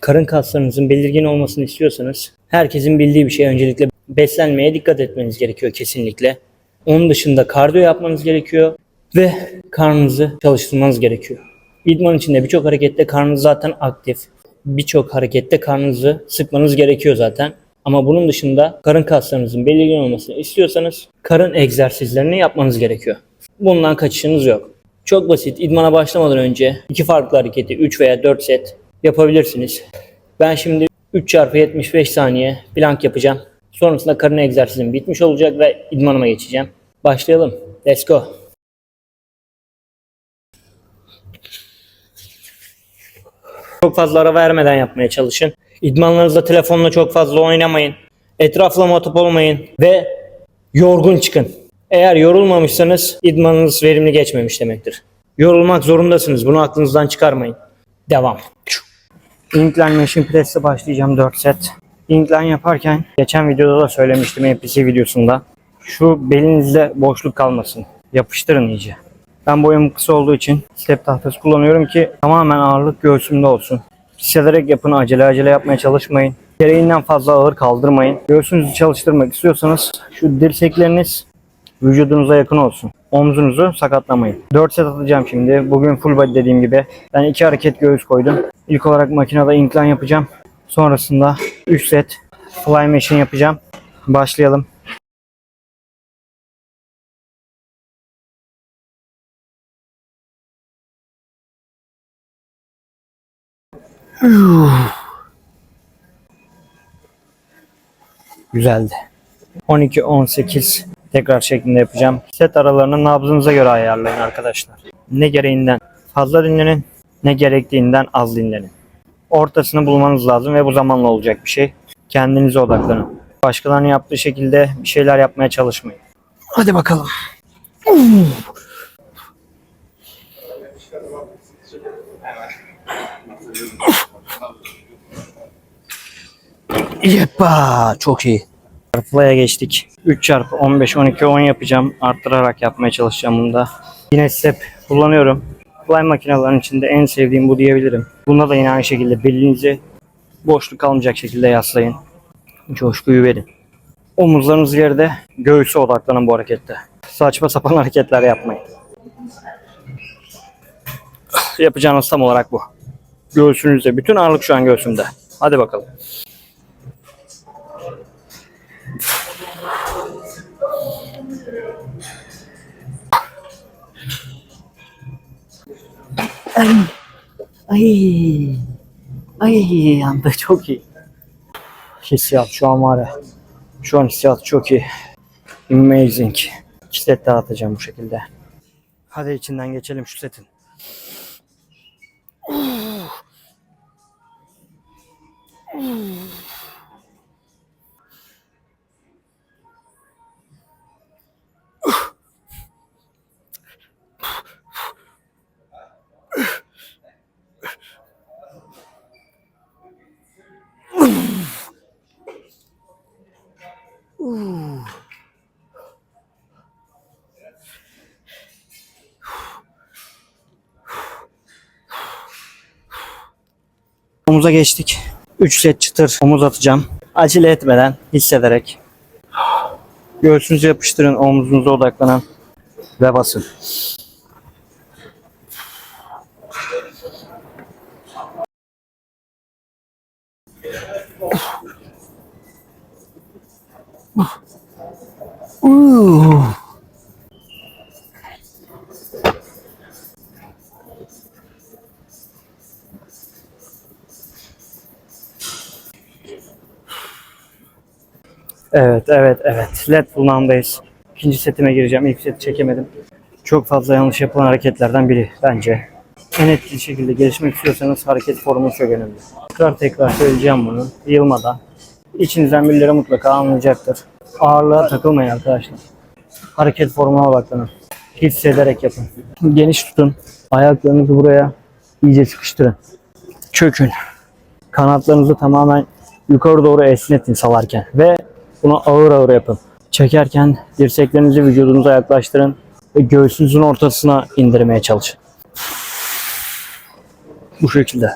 Karın kaslarınızın belirgin olmasını istiyorsanız herkesin bildiği bir şey öncelikle beslenmeye dikkat etmeniz gerekiyor kesinlikle. Onun dışında kardiyo yapmanız gerekiyor ve karnınızı çalıştırmanız gerekiyor. İdman içinde birçok harekette karnınız zaten aktif. Birçok harekette karnınızı sıkmanız gerekiyor zaten. Ama bunun dışında karın kaslarınızın belirgin olmasını istiyorsanız karın egzersizlerini yapmanız gerekiyor. Bundan kaçışınız yok. Çok basit. İdmana başlamadan önce iki farklı hareketi 3 veya 4 set yapabilirsiniz. Ben şimdi 3 çarpı 75 saniye plank yapacağım. Sonrasında karın egzersizim bitmiş olacak ve idmanıma geçeceğim. Başlayalım. Let's go. Çok fazla ara vermeden yapmaya çalışın. İdmanlarınızda telefonla çok fazla oynamayın. Etrafla muhatap olmayın ve yorgun çıkın. Eğer yorulmamışsanız idmanınız verimli geçmemiş demektir. Yorulmak zorundasınız. Bunu aklınızdan çıkarmayın. Devam. Incline Machine Press'e başlayacağım 4 set. Incline yaparken geçen videoda da söylemiştim NPC videosunda. Şu belinizde boşluk kalmasın. Yapıştırın iyice. Ben boyum kısa olduğu için step tahtası kullanıyorum ki tamamen ağırlık göğsümde olsun. Hissederek yapın, acele acele yapmaya çalışmayın. Gereğinden fazla ağır kaldırmayın. Göğsünüzü çalıştırmak istiyorsanız şu dirsekleriniz vücudunuza yakın olsun. Omzunuzu sakatlamayın. 4 set atacağım şimdi. Bugün full body dediğim gibi. Ben 2 hareket göğüs koydum. İlk olarak makinede incline yapacağım. Sonrasında 3 set fly machine yapacağım. Başlayalım. Güzeldi. 12-18 tekrar şeklinde yapacağım. Set aralarını nabzınıza göre ayarlayın arkadaşlar. Ne gereğinden fazla dinlenin, ne gerektiğinden az dinlenin. Ortasını bulmanız lazım ve bu zamanla olacak bir şey. Kendinize odaklanın. Başkalarının yaptığı şekilde bir şeyler yapmaya çalışmayın. Hadi bakalım. Yeppa çok iyi. Çarpıya geçtik. 3 çarpı 15, 12, 10 yapacağım. Arttırarak yapmaya çalışacağım bunu da. Yine step kullanıyorum. Fly makinelerin içinde en sevdiğim bu diyebilirim. Bunda da yine aynı şekilde belinizi boşluk kalmayacak şekilde yaslayın. Coşkuyu verin. Omuzlarınız yerde, göğüse odaklanın bu harekette. Saçma sapan hareketler yapmayın. Yapacağınız tam olarak bu. Göğsünüzde. Bütün ağırlık şu an göğsümde. Hadi bakalım. Ay. Ay. Ay yandı çok iyi. Hissiyat şu an var ya. Şu an hissiyat çok iyi. Amazing. Set daha atacağım bu şekilde. Hadi içinden geçelim şu setin. Omuza geçtik. 3 set çıtır omuz atacağım. Acele etmeden, hissederek. Göğsünüzü yapıştırın, omuzunuza odaklanan ve basın. Evet, evet, evet. LED bulmamdayız. İkinci setime gireceğim. İlk seti çekemedim. Çok fazla yanlış yapılan hareketlerden biri bence. En etkili şekilde gelişmek istiyorsanız hareket formu çok önemli. Tekrar tekrar söyleyeceğim bunu. Yılmadan. İçinizden birileri mutlaka anlayacaktır. Ağırlığa takılmayın arkadaşlar. Hareket formuna bakın. Hissederek yapın. Geniş tutun. Ayaklarınızı buraya iyice sıkıştırın. Çökün. Kanatlarınızı tamamen yukarı doğru esnetin salarken ve bunu ağır ağır yapın. Çekerken dirseklerinizi vücudunuza yaklaştırın ve göğsünüzün ortasına indirmeye çalışın. Bu şekilde.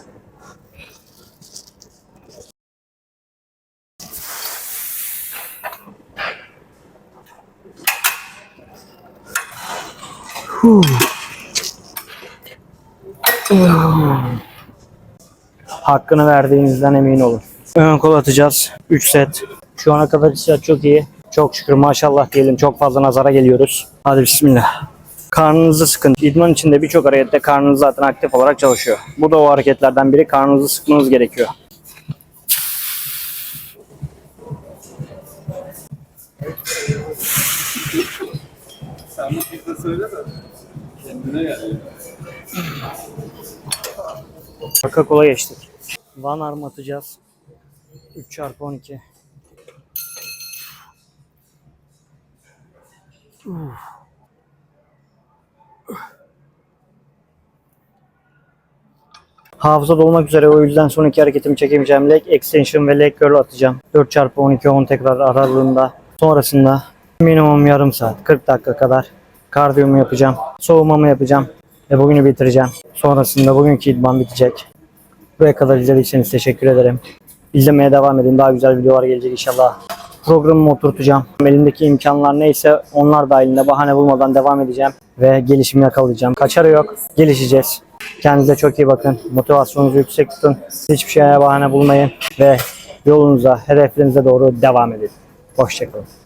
Hakkını verdiğinizden emin olun. Ön kol atacağız. 3 set. Şu ana kadar hissiyat çok iyi. Çok şükür maşallah diyelim. Çok fazla nazara geliyoruz. Hadi bismillah. Karnınızı sıkın. İdman içinde birçok harekette karnınız zaten aktif olarak çalışıyor. Bu da o hareketlerden biri. Karnınızı sıkmanız gerekiyor. Sen bu pizza söyle de kendine gel. Arka kola geçtik. Van arm atacağız. 3 çarpı 12. Hafıza dolmak üzere o yüzden son iki hareketimi çekemeyeceğim. Leg extension ve leg curl atacağım. 4 çarpı 12 10 tekrar aralığında. Sonrasında minimum yarım saat 40 dakika kadar kardiyomu yapacağım. Soğumamı yapacağım. Ve bugünü bitireceğim. Sonrasında bugünkü idman bitecek. Buraya kadar izlediyseniz teşekkür ederim. İzlemeye devam edin. Daha güzel videolar gelecek inşallah. Programımı oturtacağım. Elimdeki imkanlar neyse onlar dahilinde bahane bulmadan devam edeceğim. Ve gelişimi yakalayacağım. Kaçarı yok. Gelişeceğiz. Kendinize çok iyi bakın. Motivasyonunuzu yüksek tutun. Hiçbir şeye bahane bulmayın. Ve yolunuza, hedeflerinize doğru devam edin. Hoşçakalın.